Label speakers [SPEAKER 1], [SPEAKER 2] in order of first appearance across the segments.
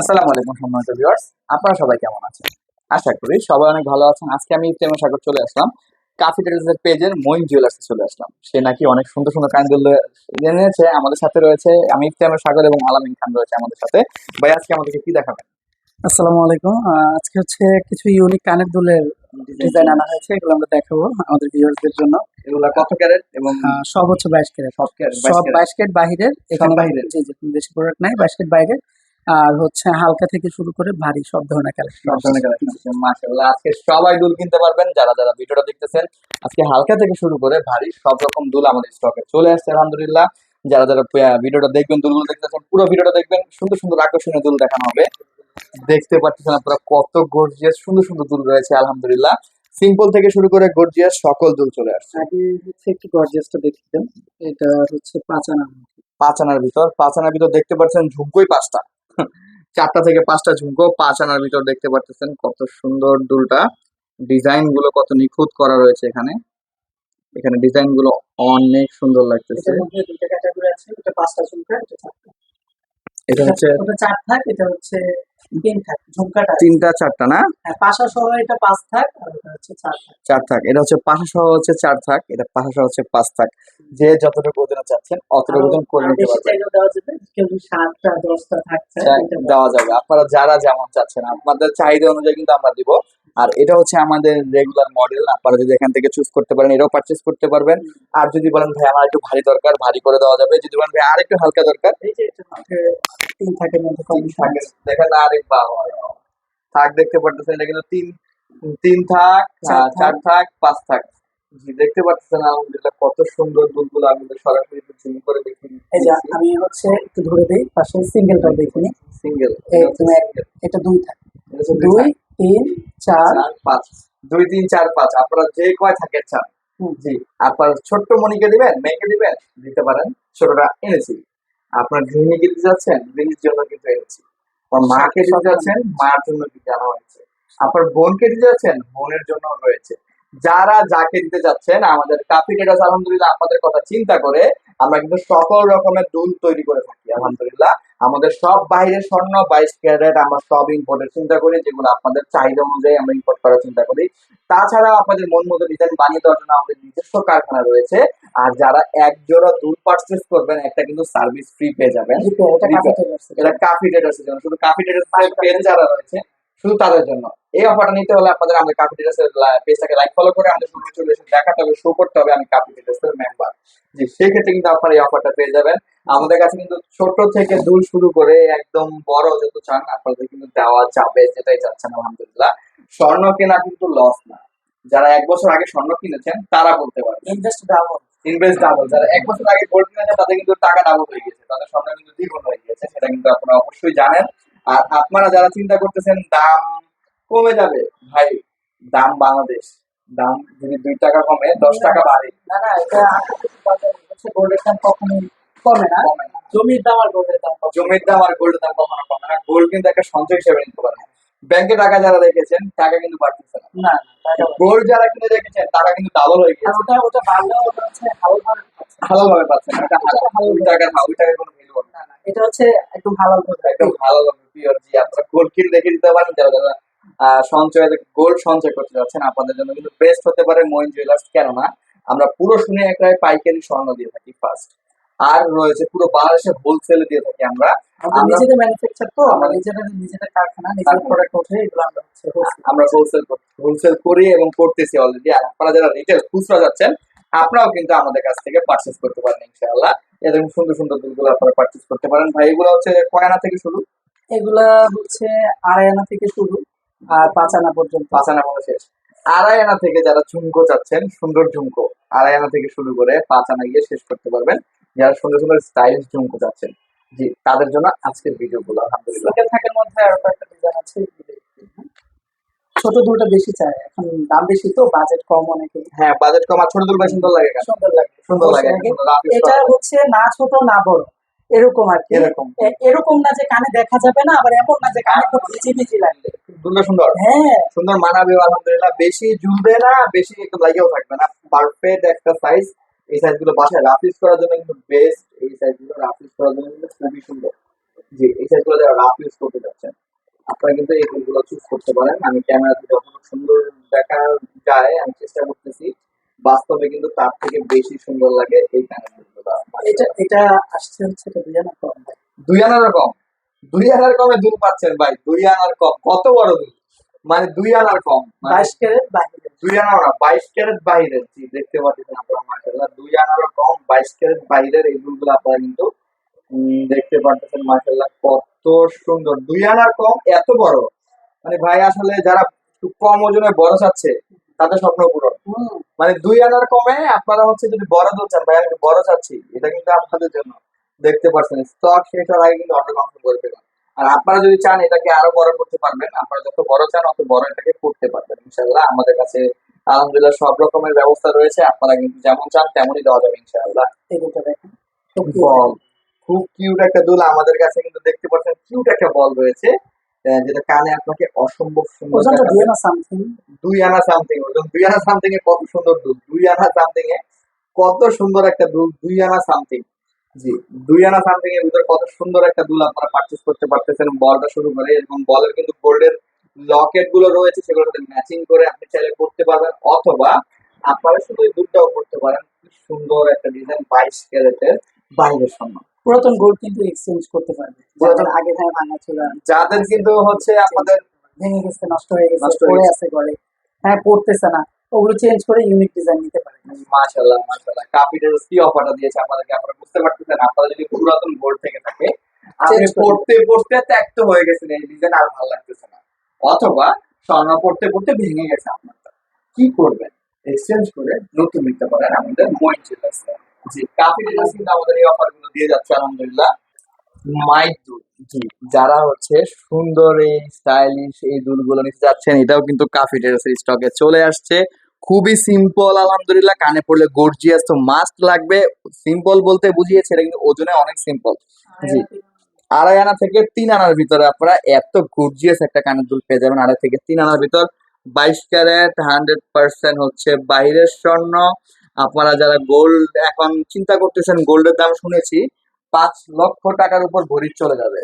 [SPEAKER 1] আসসালামু আলাইকুম সম্মানিত ভিউয়ার্স আপনারা সবাই কেমন আছেন? আশা করি সবাই অনেক ভালো আছেন। আজকে আমি ইফতেমা সাগর চলে আসলাম। কাফি টেলসের পেজের মইন জুয়েলার্সে চলে আসলাম। সে নাকি অনেক সুন্দর সুন্দর কাইন্ডুল জেনেছে আমাদের সাথে রয়েছে। আমি ইফতেমা সাগর এবং আলামিন খান রয়েছে আমাদের সাথে। ভাই আজকে আমাদেরকে কি দেখাবেন?
[SPEAKER 2] আসসালামু আলাইকুম। আজকে হচ্ছে কিছু ইউনিক কানের দুলের ডিজাইন আনা হয়েছে। এগুলো আমরা দেখাবো আমাদের ভিউয়ার্সদের জন্য।
[SPEAKER 1] এগুলা কত ক্যারেট এবং
[SPEAKER 2] সব হচ্ছে বাইশ ক্যারেট
[SPEAKER 1] সব ক্যারেট
[SPEAKER 2] সব বাইশ ক্যারেট বাহিরের এখানে
[SPEAKER 1] বাহিরের?
[SPEAKER 2] জি জি বেশি প্রোডাক্ট নাই বাইশ ক্যারেট বাইরের। আর হচ্ছে হালকা থেকে শুরু করে ভারী সব ধরনের কালেকশন
[SPEAKER 1] সব ধরনের কালেকশন মাশাআল্লাহ। আজকে সবাই দুল কিনতে পারবেন যারা যারা ভিডিওটা দেখতেছেন আজকে হালকা থেকে শুরু করে ভারী সব রকম দুল আমাদের স্টকে চলে আসছে আলহামদুলিল্লাহ। যারা যারা ভিডিওটা দেখবেন দুলগুলো দেখতেছেন পুরো ভিডিওটা দেখবেন সুন্দর সুন্দর আকর্ষণীয় দুল দেখানো হবে। দেখতে পাচ্ছেন আপনারা কত গর্জিয়াস সুন্দর সুন্দর দুল রয়েছে আলহামদুলিল্লাহ। সিম্পল থেকে শুরু করে গর্জিয়াস সকল দুল চলে আসছে।
[SPEAKER 2] আগে হচ্ছে একটু গর্জিয়াসটা দেখতেন এটা হচ্ছে পাঁচ আনা
[SPEAKER 1] পাঁচ আনার ভিতর পাঁচানার ভিতর দেখতে পাচ্ছেন ঝুমকোই পাঁচটা। চারটা থেকে পাঁচটা ঝুমকো পাঁচ আনার ভিতর দেখতে পাচ্ছেন কত সুন্দর দুলটা। ডিজাইনগুলো কত নিখুঁত করা রয়েছে এখানে। এখানে ডিজাইনগুলো অনেক সুন্দর লাগতেছে।
[SPEAKER 2] এটা
[SPEAKER 1] হচ্ছে
[SPEAKER 2] এটা হচ্ছে
[SPEAKER 1] তিনটা চারটা না?
[SPEAKER 2] হ্যাঁ পাশা সহ এটা পাঁচ থাক চার থাক।
[SPEAKER 1] এটা হচ্ছে পাশা সহ হচ্ছে চার থাক এটা পাশা সহ হচ্ছে পাঁচ থাক। যে যতটুকু ওজনে চাচ্ছেন অতটুকু ওজন করে নিতে পারবেন
[SPEAKER 2] থাকছে
[SPEAKER 1] দেওয়া যাবে। আপনারা যারা যেমন চাচ্ছেন আপনাদের চাহিদা অনুযায়ী কিন্তু আমরা দিব। আর এটা হচ্ছে আমাদের রেগুলার মডেল আপনারা যদি এখান থেকে চুজ করতে পারেন এটাও পারচেস করতে পারবেন। আর যদি বলেন ভাই আমার একটু ভারী দরকার ভারী করে দেওয়া যাবে। যদি বলেন ভাই আর একটু হালকা দরকার?
[SPEAKER 2] তিন
[SPEAKER 1] আরেক বাবা থাক দেখতে পারতেছেন এটা কিন্তু তিন তিন থাক
[SPEAKER 2] চার
[SPEAKER 1] থাক। পাঁচ থাক। জি দেখতে পাচ্ছেন আলহামদুলিল্লাহ কত সুন্দর দুলগুলো আমি সরাসরি একটু জুম করে দেখি
[SPEAKER 2] এই যে আমি হচ্ছে একটু ধরে দিই পাশে সিঙ্গেলটা দেখিনি
[SPEAKER 1] সিঙ্গেল
[SPEAKER 2] এটা দুই থাক। দুই তিন চার
[SPEAKER 1] পাঁচ। দুই তিন চার পাঁচ। আপনারা যে কয় চান জি। আপনার ছোট্ট মনিকে দিবেন মেয়েকে দিবেন দিতে পারেন ছোটটা এনেছি। আপনার গৃহিণীকে দিতে যাচ্ছেন গৃহিণীর জন্য কিন্তু এনেছি। আপনার মাকে দিতে যাচ্ছেন মার জন্য কিন্তু আনা হয়েছে আপনার বোনকে দিতে যাচ্ছেন বোনের জন্য রয়েছে। যারা যাকে দিতে যাচ্ছেন আমাদের কাপি টেরাস আলহামদুলিল্লাহ আপনাদের কথা চিন্তা করে আমরা কিন্তু সকল রকমের দুল তৈরি করে থাকি আলহামদুলিল্লাহ। আমাদের সব বাইরের স্বর্ণ বাইশ ক্যারেট আমরা সব ইম্পোর্টের চিন্তা করি যেগুলো আপনাদের চাহিদা অনুযায়ী আমরা ইম্পোর্ট করার চিন্তা করি। তাছাড়া আপনাদের মন মতো ডিজাইন বানিয়ে দেওয়ার জন্য আমাদের নিজস্ব কারখানা রয়েছে। আর যারা এক জোড়া দুল পারচেস করবেন একটা কিন্তু সার্ভিস ফ্রি পেয়ে যাবেন।
[SPEAKER 2] এটা
[SPEAKER 1] কাফি ডেট জন্য। শুধু কাফি ট্রেডার্স পেন যারা রয়েছে শুধু তাদের জন্য। এই অফারটা নিতে হলে আপনাদের আমাদের কাফি ট্রেডার্সের পেজটাকে লাইক ফলো করে আমাদের সঙ্গে চলে এসে দেখাতে হবে শো করতে হবে আমি কাফি ট্রেডার্সের মেম্বার জি সেই ক্ষেত্রে কিন্তু আপনারা এই অফারটা পেয়ে যাবেন। আমাদের কাছে কিন্তু ছোট থেকে দুল শুরু করে একদম বড় যত চান আপনাদের কিন্তু দেওয়া যাবে যেটাই চাচ্ছেন আলহামদুলিল্লাহ। স্বর্ণ কেনা কিন্তু লস না। যারা এক বছর আগে স্বর্ণ কিনেছেন তারা বলতে পারবে।
[SPEAKER 2] ইনভেস্ট ডাবল
[SPEAKER 1] ইনভেস্ট ডাবল যারা এক বছর আগে গোল্ড কিনেছে তাদের কিন্তু টাকা ডাবল হয়ে গেছে তাদের স্বর্ণ কিন্তু দ্বিগুণ হয়ে গেছে সেটা কিন্তু আপনারা অবশ্যই জানেন। আর আপনারা যারা চিন্তা করতেছেন দাম কমে যাবে ভাই দাম বাংলাদেশ দাম যদি দুই টাকা কমে দশ টাকা বাড়ে।
[SPEAKER 2] না না এটা গোল্ডের দাম কখনোই কমে না। জমির দাম আর গোল্ডের দাম
[SPEAKER 1] জমির দাম আর গোল্ডের দাম কখনো কমে না। গোল্ড কিন্তু একটা সঞ্চয় হিসেবে নিতে পারেন। ব্যাংকে টাকা যারা রেখেছেন টাকা কিন্তু বাড়তেছে না। গোল্ড যারা কিনে রেখেছেন টাকা কিন্তু ডাবল হয়ে
[SPEAKER 2] আর
[SPEAKER 1] গেছে
[SPEAKER 2] ওটা ওটা বাড়লেও ওটা হচ্ছে হালাল ভাবে পাচ্ছে।
[SPEAKER 1] ভালো ভাবে পাচ্ছেন হালাল কোনো
[SPEAKER 2] এটা হচ্ছে একদম হালাল
[SPEAKER 1] একদম লাগবে পিওর জি আপনারা গোল্ড পারেন যারা যারা সঞ্চয় গোল্ড সঞ্চয় করতে যাচ্ছেন আপনাদের জন্য কিন্তু বেস্ট হতে পারে মইন জুয়েলার্স কেননা আমরা পুরো শুনে একটা পাইকারি স্বর্ণ দিয়ে থাকি ফার্স্ট আর রয়েছে পুরো বাংলাদেশে হোলসেলে দিয়ে থাকি আমরা-
[SPEAKER 2] নিজেদের ম্যানুফ্যাকচার তো আমরা নিজেদের নিজেদের কারখানা নিজেদের প্রোডাক্ট ওঠে এগুলো আমরা
[SPEAKER 1] আমরা হোলসেল হোলসেল করি এবং করতেছি অলরেডি আর আপনারা যারা রিটেল খুচরা যাচ্ছেন আপনারাও কিন্তু আমাদের কাছ থেকে পারচেস করতে পারেন ইনশাআল্লাহ। এরকম সুন্দর সুন্দর দুলগুলো আপনারা পারচেস করতে পারেন। ভাই এগুলো হচ্ছে কয় আনা থেকে শুরু?
[SPEAKER 2] এগুলা হচ্ছে আড়াই আনা থেকে শুরু আর পাঁচ আনা পর্যন্ত।
[SPEAKER 1] পাঁচ আনা মনে শেষ। আড়াই আনা থেকে যারা ঝুমকো চাচ্ছেন সুন্দর ঝুমকো আড়াই আনা থেকে শুরু করে পাঁচ আনা গিয়ে শেষ করতে পারবেন। যারা সুন্দর সুন্দর স্টাইলিশ ঝুমকো চাচ্ছেন জি তাদের জন্য আজকের ভিডিও গুলো আলহামদুলিল্লাহ।
[SPEAKER 2] থাকের মধ্যে আরও কয়েকটা ডিজাইন আছে। ছোট দুলটা বেশি চায় এখন দাম বেশি তো বাজেট কম অনেকে।
[SPEAKER 1] হ্যাঁ বাজেট কম আর ছোট দুল ভাই সুন্দর লাগে
[SPEAKER 2] সুন্দর লাগে
[SPEAKER 1] সুন্দর লাগে রাফিস
[SPEAKER 2] এটা হচ্ছে না ছোট না বড়। এরকম আর কি।
[SPEAKER 1] এরকম।
[SPEAKER 2] এরকম না যে কানে দেখা যাবে না আবার এমন না যে কানে খুব ভিজি ভিজি লাগবে।
[SPEAKER 1] দুলটা সুন্দর?
[SPEAKER 2] হ্যাঁ।
[SPEAKER 1] সুন্দর মানাবে আলহামদুলিল্লাহ। বেশি ঝুলবে না বেশি একটু লাগেও থাকবে না। পারফেক্ট একটা সাইজ এই সাইজগুলো বাসায় রাফিস করার জন্য কিন্তু বেস্ট এই সাইজগুলো রাফিস করার জন্য কিন্তু খুবই সুন্দর। জি এই সেটগুলো যারা রাফ ইউজ করতে যাচ্ছেন আপনারা কিন্তু এই টুলগুলো চুজ করতে পারেন। আমি ক্যামেরাতে যতটুকু সুন্দর দেখা যায় আমি চেষ্টা করতেছি। বাস্তবে কিন্তু তার থেকে বেশি সুন্দর লাগে এই প্যানেলগুলো
[SPEAKER 2] এটা এটা আসছে হচ্ছে দুই আনা কম।
[SPEAKER 1] দুই আনার কম? দুই আনার কমে দুল পাচ্ছেন ভাই দুই আনার কম। কত বড় দুল? মানে দুই আনার কম। মানে
[SPEAKER 2] বাইশ ক্যারেট বাইরে
[SPEAKER 1] দুই আনার না বাইশ ক্যারেট বাইরের জি দেখতে পাচ্ছেন আপনারা মার্শাল্লাহ দুই আনারও কম বাইশ ক্যারেট বাইরের এই দুলগুলো আপনারা কিন্তু দেখতে পারতেছেন মার্শাল্লাহ কত সুন্দর। দুই আনার কম এত বড়। মানে ভাই আসলে যারা একটু কম ওজনে বড় চাচ্ছে তাদের স্বপ্ন পূরণ। মানে দুই আনার কমে আপনারা হচ্ছে যদি বড় দুধ চান ভাই আমি বড় চাচ্ছি এটা কিন্তু আপনাদের জন্য দেখতে পাচ্ছেন স্টক শেষ হওয়ার আগে কিন্তু অর্ডার কনফার্ম করে ফেলুন। আর আপনারা যদি চান এটাকে আরও বড় করতে পারবেন আপনারা যত বড় চান অত বড় এটাকে করতে পারবেন ইনশাআল্লাহ। আমাদের কাছে আলহামদুলিল্লাহ সব রকমের ব্যবস্থা রয়েছে। আপনারা কিন্তু যেমন চান তেমনই দেওয়া যাবে
[SPEAKER 2] দেখেন। খুব
[SPEAKER 1] কিউট একটা দুল আমাদের কাছে কিন্তু দেখতে পাচ্ছেন। কিউট একটা বল রয়েছে। যেটা কানে আপনাকে অসম্ভব সুন্দর
[SPEAKER 2] ওজনটা দুই আনা সামথিং
[SPEAKER 1] দুই আনা সামথিং ওজন দুই আনা সামথিং এ কত সুন্দর দুই আনা সামথিং এ কত সুন্দর একটা দুল দুই আনা সামথিং জি দুই আনা সামথিং এর ভিতরে কত সুন্দর একটা দুল আপনারা পারচেস করতে পারতেছেন। বলটা শুরু করে এবং বলের কিন্তু গোল্ডের লকেটগুলো রয়েছে সেগুলোর সাথে ম্যাচিং করে আপনি চাইলে করতে পারবেন। অথবা আপনারা শুধু এই দুধটাও করতে পারেন। কি সুন্দর একটা ডিজাইন বাইশ ক্যারেটের বাইরের সম্মান
[SPEAKER 2] পুরাতন গোল্ড কিন্তু এক্সচেঞ্জ করতে পারবে। যাদের আগে ভাই ভাঙা ছিল।
[SPEAKER 1] যাদের কিন্তু হচ্ছে আপনাদের
[SPEAKER 2] ভেঙে গেছে নষ্ট হয়ে গেছে পড়ে আছে ঘরে। হ্যাঁ পড়তেছে না। ওগুলো চেঞ্জ করে ইউনিক ডিজাইন নিতে পারে।
[SPEAKER 1] মাশাল্লাহ মাশাল্লাহ কাপিটের কি অফারটা দিয়েছে আপনাদেরকে? আপনারা বুঝতে পারতেছেন আপনারা যদি পুরাতন গোল্ড থেকে থাকে আপনি পড়তে পড়তে ত্যাক্ত হয়ে গেছেন এই ডিজাইন আর ভালো লাগতেছে না। অথবা স্বর্ণ পড়তে পড়তে ভেঙে গেছে আপনারটা। কি করবেন? এক্সচেঞ্জ করে নতুন নিতে পারেন আমাদের ময়েন জুয়েলার্স জি ডিলার্স কিন্তু আমাদের এই অফারগুলো দিয়ে যাচ্ছে, আলহামদুলিল্লাহ। মাইক দুল জি, যারা হচ্ছে সুন্দর এই স্টাইলিশ এই দুলগুলো নিতে যাচ্ছেন, এটাও কিন্তু কাফি টেরাসের স্টকে চলে আসছে। খুবই সিম্পল আলহামদুলিল্লাহ, কানে পড়লে গর্জিয়াস তো মাস্ট লাগবে। সিম্পল বলতে বুঝিয়েছে কিন্তু ওজনে অনেক সিম্পল জি, আড়াই আনা থেকে তিন আনার ভিতরে আপনারা এত গর্জিয়াস একটা কানের দুল পেয়ে যাবেন, আড়াই থেকে তিন আনার ভিতর। বাইশ ক্যারেট হান্ড্রেড পার্সেন্ট হচ্ছে বাইরের স্বর্ণ। আপনারা যারা গোল্ড এখন চিন্তা করতেছেন গোল্ডের দাম শুনেছি পাঁচ লক্ষ টাকার উপর ভরি চলে যাবে।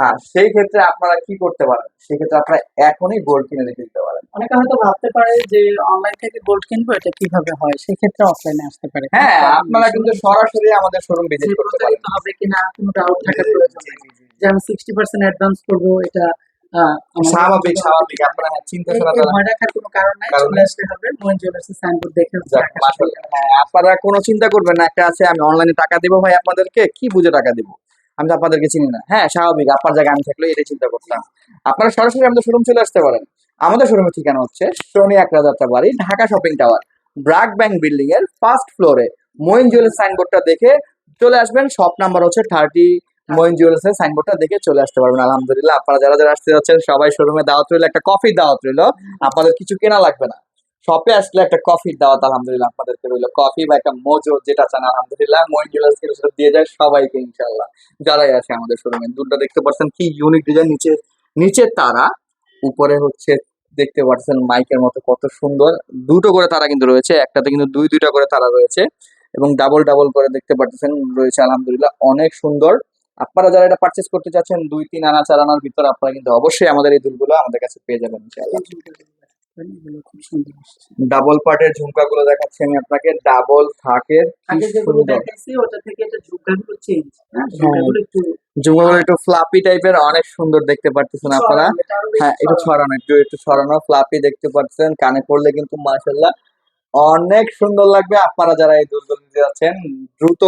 [SPEAKER 1] হ্যাঁ সেই ক্ষেত্রে আপনারা কি করতে পারেন? সেক্ষেত্রে আপনারা এখনই গোল্ড কিনে রেখে দিতে পারেন।
[SPEAKER 2] অনেকে হয়তো ভাবতে পারে যে অনলাইন থেকে গোল্ড কিনবো এটা কীভাবে হয়? সেই ক্ষেত্রে অফলাইনে আসতে পারে।
[SPEAKER 1] হ্যাঁ আপনারা কিন্তু সরাসরি আমাদের শোরুম ভিজিট করতে পারেন।
[SPEAKER 2] হবে কিনা কোনো ডাউট থাকার প্রয়োজন যে আমি সিক্সটি পার্সেন্ট অ্যাডভান্স করব এটা
[SPEAKER 1] স্বাভাবিক স্বাভাবিক আপনারা হ্যাঁ, চিন্তা করা
[SPEAKER 2] এই ভয় রাখার কোনো কারণ নাই চলে আসতে হবে। জুয়েলার্সের সাইনবোর্ড দেখে।
[SPEAKER 1] হ্যাঁ, আপনারা কোনো চিন্তা করবেন না একটা আছে আমি অনলাইনে টাকা দেবো ভাই আপনাদেরকে কি বুঝে টাকা দেবো? আমি তো আপনাদেরকে চিনি না। হ্যাঁ স্বাভাবিক আপনার জায়গায় আমি থাকলে এটাই চিন্তা করতাম। আপনারা সরাসরি আমাদের শোরুম চলে আসতে পারেন। আমাদের শোরুমের ঠিকানা হচ্ছে সোনি একরাজাত্রা বাড়ি Dhaka shopping tower BRAC bank building এর ফার্স্ট ফ্লোরে মইন জুয়েলার্স সাইনবোর্ডটা দেখে চলে আসবেন শপ নাম্বার হচ্ছে থার্টি মইন জুয়েলার্স এর সাইনবোর্ডটা দেখে চলে আসতে পারবেন, আলহামদুলিল্লাহ। আপনারা যারা যারা আসতে যাচ্ছেন, সবাই শোরুমে দাওয়াত রইল, একটা কফি দাওয়াত রইল। আপনাদের কিছু কেনা লাগবে না। শপে আসলে একটা কফির দাওয়াত, আলহামদুলিল্লাহ, আপনাদেরকে রইল। কফি বা একটা মোজো যেটা চান, আলহামদুলিল্লাহ, মইন জুয়েলার্স সেটা দিয়ে যায় সবাইকে ইনশাল্লাহ যারাই আসে আমাদের শোরুমে দুধটা দেখতে পাচ্ছেন কি ইউনিক ডিজাইন নিচে নিচে তারা, উপরে হচ্ছে দেখতে পাচ্ছেন মাইকের মতো কত সুন্দর। দুটো করে তারা কিন্তু রয়েছে, একটাতে কিন্তু দুই, দুইটা করে তারা রয়েছে। এবং ডাবল ডাবল করে দেখতে পাচ্ছেন রয়েছে, আলহামদুলিল্লাহ, অনেক সুন্দর। আপনারা যারা এটা পারচেস করতে চাচ্ছেন দুই তিন আনা চার আনার ভিতর আপনারা কিন্তু অবশ্যই আমাদের এই দুলগুলো আমাদের কাছে পেয়ে যাবেন। ডাবল পার্টের ঝুমকাগুলো দেখাচ্ছি আমি আপনাকে। ডাবল থাকের কি
[SPEAKER 2] আগে যেগুলো
[SPEAKER 1] সুন্দর।
[SPEAKER 2] দেখাইছি ওটা থেকে এটা ঝুঁকাগুলো চেঞ্জ হ্যাঁ? ঝুঁকাগুলো একটু
[SPEAKER 1] ফ্লাপি টাইপের অনেক সুন্দর দেখতে পাচ্ছেন আপনারা। হ্যাঁ একটু
[SPEAKER 2] ছড়ানো।
[SPEAKER 1] একটু একটু ছড়ানো ফ্লাপি দেখতে পাচ্ছেন কানে পড়লে কিন্তু মাশাল্লাহ অনেক সুন্দর লাগবে। আপনারা যারা এই দুলগুলো নিতে যাচ্ছেন দ্রুত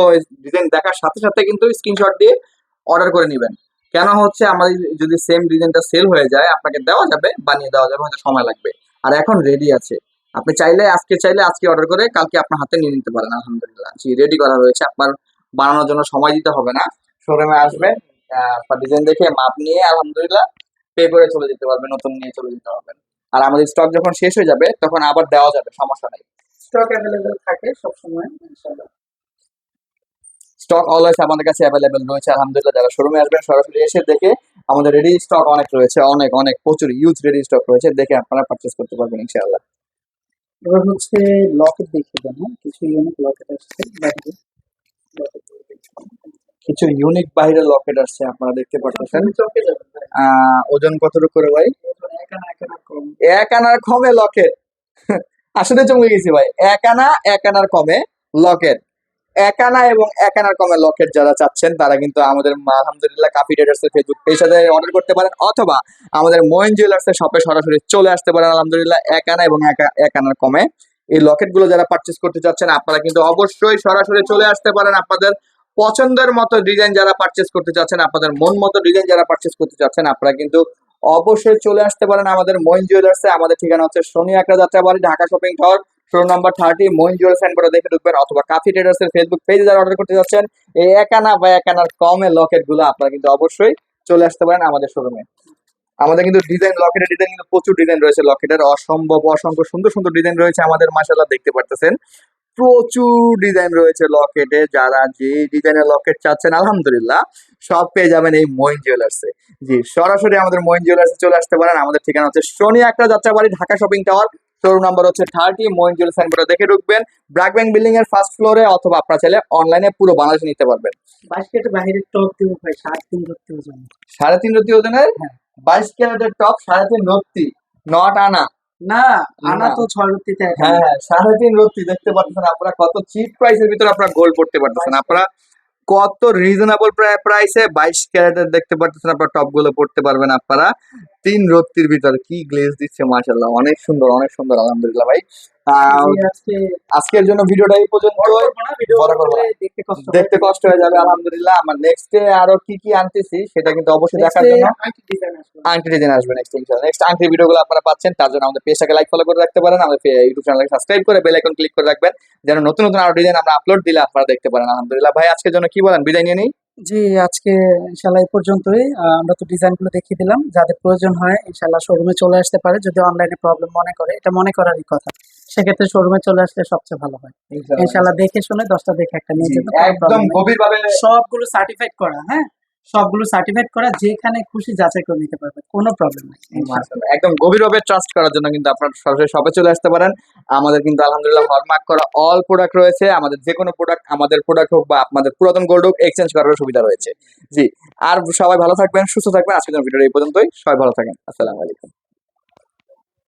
[SPEAKER 1] ডিজাইন দেখার সাথে সাথে কিন্তু স্ক্রিনশট দিয়ে অর্ডার করে নেবেন। কেন হচ্ছে আমাদের যদি সেম ডিজাইনটা সেল হয়ে যায়, আপনাকে দেওয়া যাবে, বানিয়ে দেওয়া যাবে, হয়তো সময় লাগবে। আর এখন রেডি আছে। আপনি চাইলে, আজকে চাইলে আজকে অর্ডার করে কালকে আপনার হাতে নিয়ে নিতে পারেন, আলহামদুলিল্লাহ। জি রেডি করা রয়েছে। আপনার বানানোর জন্য সময় দিতে হবে না। শোরুমে আসবেন আপনার ডিজাইন দেখে মাপ নিয়ে, আলহামদুলিল্লাহ পে করে চলে যেতে পারবেন, নতুন নিয়ে চলে যেতে পারবেন। আর আমাদের স্টক যখন শেষ হয়ে যাবে, তখন আবার দেওয়া যাবে, সমস্যা নেই।
[SPEAKER 2] স্টক অ্যাভেলেবেল থাকে সবসময়, ইনশাআল্লাহ।
[SPEAKER 1] স্টক অলওয়েজ আমাদের কাছে অ্যাভেলেবেল রয়েছে। আলহামদুলিল্লাহ যারা শোরুমে আসবেন সরাসরি এসে দেখে আমাদের রেডি স্টক অনেক রয়েছে অনেক অনেক প্রচুর ইউজ রেডি স্টক রয়েছে দেখে আপনারা পারচেস করতে পারবেন ইনশাআল্লাহ।
[SPEAKER 2] এবার হচ্ছে লকেট দেখিয়ে দেন কিছু ইউনিক লকেট আসছে বাইরে
[SPEAKER 1] কিছু ইউনিক বাইরের লকেট আসছে আপনারা দেখতে পাচ্ছেন ওজন কতটুকু করে ভাই?
[SPEAKER 2] এক
[SPEAKER 1] আনার কমে। লকেট আসলে চমকে গেছি ভাই। এক আনা এক আনার কমে লকেট এক আনা এবং এক আনার কমে লকেট যারা চাচ্ছেন, তারা কিন্তু আমাদের আলহামদুলিল্লাহ কাফি ট্রেডার্স এর ফেসবুক পেজ সাথে অর্ডার করতে পারেন অথবা আমাদের মোয়েন জুয়েলার্স এর শপে সরাসরি চলে আসতে পারেন। আলহামদুলিল্লাহ একানা এবং এক আ- এক আনার কমে। এই লকেটগুলো যারা পারচেস করতে চাচ্ছেন, আপনারা কিন্তু অবশ্যই সরাসরি চলে আসতে পারেন আপনাদের পছন্দের মতো ডিজাইন যারা পারচেস করতে চাচ্ছেন, আপনাদের মন মতো ডিজাইন যারা পারচেস করতে চাচ্ছেন, আপনারা কিন্তু অবশ্যই চলে আসতে পারেন আমাদের মইন জুয়েলার্সে আমাদের ঠিকানা হচ্ছে Shoni Akhra Jatrabari Dhaka shopping tower floor number thirty Moin jewellers sign করে দেখে ঢুকবেন অথবা কাফি ট্রেডার্স এর ফেসবুক পেজে যারা অর্ডার করতে যাচ্ছেন, এই একানা বা একানার কমে লকেটগুলো আপনারা কিন্তু অবশ্যই চলে আসতে পারেন আমাদের শোরুমে আমাদের কিন্তু ডিজাইন লকেটের ডিজাইন কিন্তু প্রচুর ডিজাইন রয়েছে লকেটের অসম্ভব, অসংখ্য সুন্দর সুন্দর ডিজাইন রয়েছে আমাদের মাসাল্লাহ দেখতে পারতেছেন। প্রচুর ডিজাইন রয়েছে লকেটে যারা যে ডিজাইনের লকেট চাচ্ছেন, আলহামদুলিল্লাহ, সব পেয়ে যাবেন এই মইন জুয়েলার্সে জি, সরাসরি আমাদের মইন জুয়েলার্সে চলে আসতে পারেন। আমাদের ঠিকানা হচ্ছে শনি একটা Jatrabari, Dhaka shopping tower showroom number হচ্ছে থার্টি মইন জুয়েলার্স সাইনবোর্ডে দেখে ঢুকবেন। ব্র্যাক ব্যাংক বিল্ডিং এর ফার্স্ট ফ্লোরে অথবা আপনারা চাইলে অনলাইনে পুরো বাংলাদেশে নিতে পারবেন।
[SPEAKER 2] টপ দিব ভাই ষাট তিন ওজন
[SPEAKER 1] সাড়ে তিন ওজনের
[SPEAKER 2] হ্যাঁ।
[SPEAKER 1] বাইশ ক্যারেটের টপ সাড়ে তিন রত্তি। নট আনা
[SPEAKER 2] না আনা তো ছয়
[SPEAKER 1] হ্যাঁ হ্যাঁ সাড়ে তিন রত্তি দেখতে পাচ্ছেন আপনারা কত চিপ প্রাইসের ভিতরে আপনারা পড়তে পারতেছেন। আপনারা কত রিজনেবল প্রাইসে বাইশ ক্যারেটের দেখতে পারতেছেন আপনারা টপগুলো পড়তে পারবেন আপনারা। তিন রত্তির ভিতরে কি গ্লেজ দিচ্ছে মাশাল্লাহ অনেক সুন্দর অনেক সুন্দর আলহামদুলিল্লাহ ভাই। আজকের জন্য ভিডিওটা এই পর্যন্ত
[SPEAKER 2] দেখতে কষ্ট
[SPEAKER 1] হয়ে। যাবে আলহামদুলিল্লাহ। আমার নেক্সট ডে আরও কি কি আনতেছি সেটা কিন্তু অবশ্যই দেখার জন্য। আংটি ডিজাইন আসবে। নেক্সট ইনশাআল্লাহ। নেক্সট আংটি ভিডিওগুলো আপনারা পাচ্ছেন তার জন্য আমাদের পেজটাকে লাইক ফলো করে রাখতে পারেন। আমাদের ইউটিউব চ্যানেলকে সাবস্ক্রাইব করে বেল আইকন ক্লিক করে রাখবেন। যেন নতুন নতুন আরও ডিজাইন আমরা আপলোড দিলে আপনারা দেখতে পারেন আলহামদুলিল্লাহ। ভাই আজকের জন্য কি বলেন? বিদায় নিয়ে নিই?
[SPEAKER 2] জি আজকে ইনশাল্লাহ এই পর্যন্তই। আমরা তো ডিজাইনগুলো দেখিয়ে দিলাম। যাদের প্রয়োজন হয় ইনশাল্লাহ শোরুমে চলে আসতে পারে। যদি অনলাইনে প্রবলেম মনে করে এটা মনে করারই কথা। সেক্ষেত্রে শোরুমে চলে আসলে সবচেয়ে ভালো হয়। ইনশাল্লাহ। দেখে শুনে দশটা দেখে একটা নিয়ে
[SPEAKER 1] গভীরভাবে
[SPEAKER 2] সবগুলো সার্টিফাইড করা হ্যাঁ? সবগুলো সার্টিফাইড করা যেখানে খুশি যাচাই করে নিতে পারবে। কোনো প্রবলেম নেই
[SPEAKER 1] মাশাআল্লাহ, একদম গভীরভাবে ট্রাস্ট করার জন্য কিন্তু আপনারা সরাসরি শপে চলে আসতে পারেন। আমাদের কিন্তু আলহামদুলিল্লাহ হলমার্ক করা অল প্রোডাক্ট রয়েছে। আমাদের যে কোনো প্রোডাক্ট আমাদের প্রোডাক্ট হোক বা আপনাদের পুরাতন গোল্ড হোক এক্সচেঞ্জ করার সুবিধা রয়েছে। জি আর সবাই ভালো থাকবেন সুস্থ থাকবেন। আজকের ভিডিও এই পর্যন্তই। সবাই ভালো থাকেন। আসসালামু আলাইকুম।